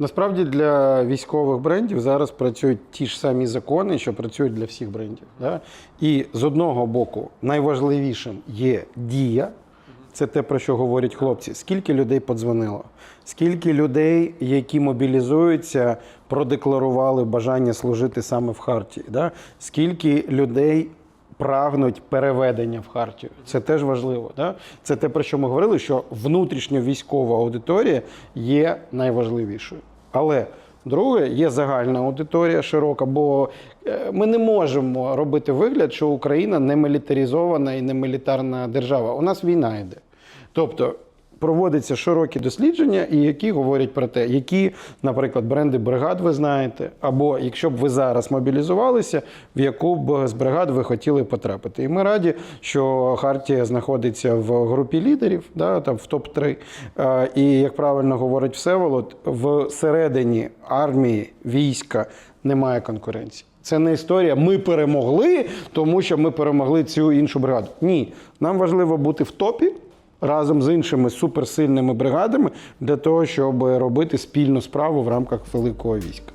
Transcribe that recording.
Насправді для військових брендів зараз працюють ті ж самі закони, що працюють для всіх брендів. Да? І з одного боку, найважливішим є дія. Це те, про що говорять хлопці. Скільки людей подзвонило? Скільки людей, які мобілізуються, продекларували бажання служити саме в Хартії? Да? Скільки людей прагнуть переведення в Хартію? Це теж важливо. Да? Це те, про що ми говорили, що внутрішньовійськова аудиторія є найважливішою. Але друге, є загальна аудиторія широка, бо е, ми не можемо робити вигляд, що Україна не мілітаризована і не мілітарна держава. У нас війна йде. Тобто проводяться широкі дослідження, і які говорять про те, які, наприклад, бренди бригад ви знаєте, або якщо б ви зараз мобілізувалися, в яку б з бригад ви хотіли потрапити. І ми раді, що Хартія знаходиться в групі лідерів, да, там в топ-3. Е, І як правильно говорить Всеволод, всередині армії, війська немає конкуренції. Це не історія. Ми перемогли, тому що ми перемогли цю іншу бригаду. Ні, нам важливо бути в топі разом з іншими суперсильними бригадами для того, щоб робити спільну справу в рамках великого війська.